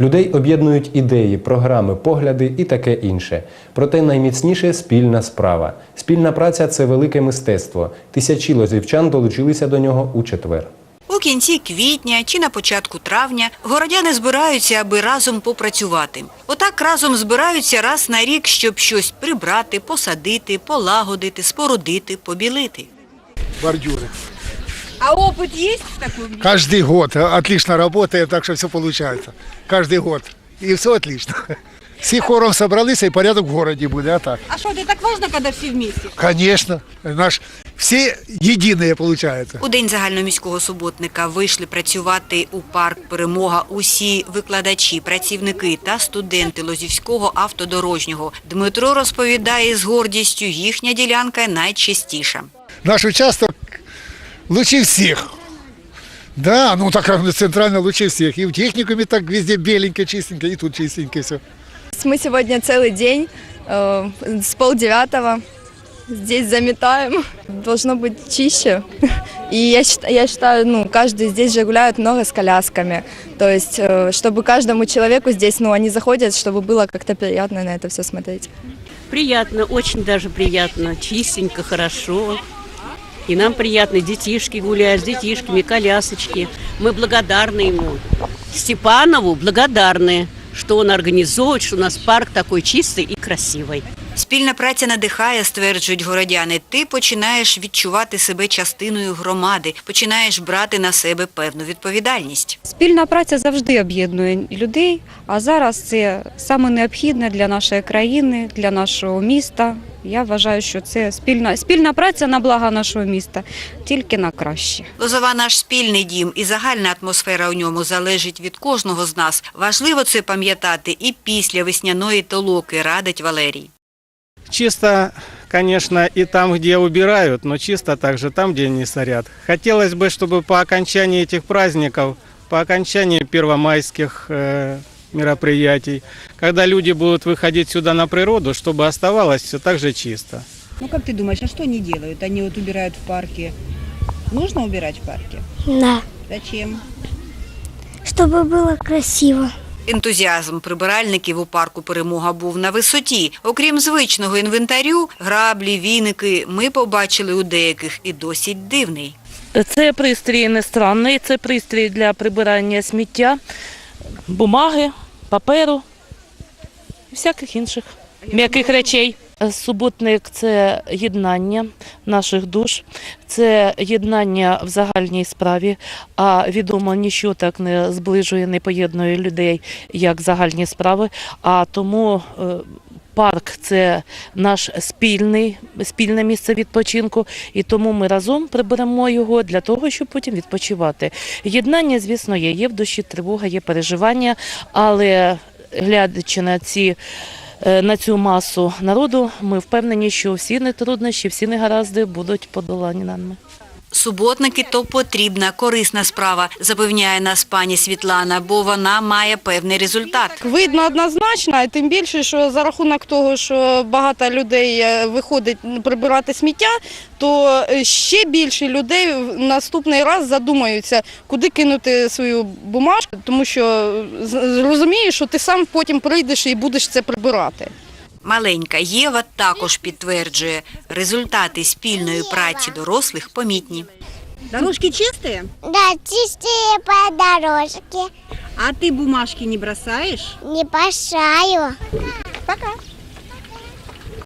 Людей об'єднують ідеї, програми, погляди і таке інше. Проте найміцніше спільна справа. Спільна праця це велике мистецтво. Тисячі лозівчан долучилися до нього у четвер. У кінці квітня чи на початку травня городяни збираються, аби разом попрацювати. Отак разом збираються раз на рік, щоб щось прибрати, посадити, полагодити, спорудити, побілити. бордюры. А опыт есть в таком? Каждый год отлично работает, так что все получается. Каждый год. И все отлично. Все хором собрались, и порядок в городе будет, а так. А что, это так важно, когда все вместе? Конечно. Наш, все единые получается. У день загальноміського суботника вийшли працювати у парк Перемога усі викладачі, працівники та студенти Лозівського автодорожнього. Дмитро розповідає з гордістю, їхня ділянка найчистіша. Наш участок лучше всех. Да, ну так как центрально лучше всех. И в техникуме так везде беленько, чистенько, и тут чистенько все. Мы сегодня целый день э, с полдевятого здесь заметаем. Должно быть чище. И я, я считаю, ну, каждый здесь же гуляют много с колясками. То есть, э, чтобы каждому человеку здесь, ну, они заходят, чтобы было как-то приятно на это все смотреть. Приятно, очень даже приятно, чистенько, хорошо. И нам приятно, детишки гуляют с детишками, колясочки. Мы благодарны ему. Степанову благодарны, что он организует, что у нас парк такой чистый и красивый. Спільна праця надихає, стверджують городяни. Ти починаєш відчувати себе частиною громади, починаєш брати на себе певну відповідальність. Спільна праця завжди об'єднує людей, а зараз це саме необхідне для нашої країни, для нашого міста. Я вважаю, що це спільна, спільна праця на благо нашого міста, тільки на краще. Лозова наш спільний дім і загальна атмосфера у ньому залежить від кожного з нас. Важливо це пам'ятати і після весняної толоки, радить Валерій. Чисто, конечно, и там, где убирают, но чисто также там, где не сорят. Хотелось бы, чтобы по окончании этих праздников, по окончании первомайских э, мероприятий, когда люди будут выходить сюда на природу, чтобы оставалось все так же чисто. Ну как ты думаешь, а что они делают? Они вот убирают в парке. Нужно убирать в парке? Да, Зачем? чтобы было красиво. Ентузіазм прибиральників у парку Перемога був на висоті. Окрім звичного інвентарю, граблі, віники ми побачили у деяких і досить дивний. Це пристрій не странний, це пристрій для прибирання сміття, бумаги, паперу і всяких інших м'яких речей. Суботник це єднання наших душ, це єднання в загальній справі. А відомо, ніщо так не зближує, не поєднує людей, як загальні справи. А тому е, парк це наш спільний, спільне місце відпочинку, і тому ми разом приберемо його для того, щоб потім відпочивати. Єднання, звісно, є. Є в душі тривога, є переживання, але глядячи на ці. е, На цю масу народу ми впевнені, що всі нетруднощі, всі негаразди будуть подолані нами. Суботники – то потрібна, корисна справа, запевняє нас пані Світлана, бо вона має певний результат. Видно однозначно, і тим більше, що за рахунок того, що багато людей е, виходить прибирати сміття, то е, ще більше людей наступний раз задумаються, куди кинути свою бумажку, тому що е, розумієш, що ти сам потім прийдеш і будеш це прибирати. Маленька Єва також підтверджує, результати спільної праці дорослих помітні. Дорожки чистые? Да, чистые по дорожке. А ты бумажки не бросаешь? Не пошаю. Пока.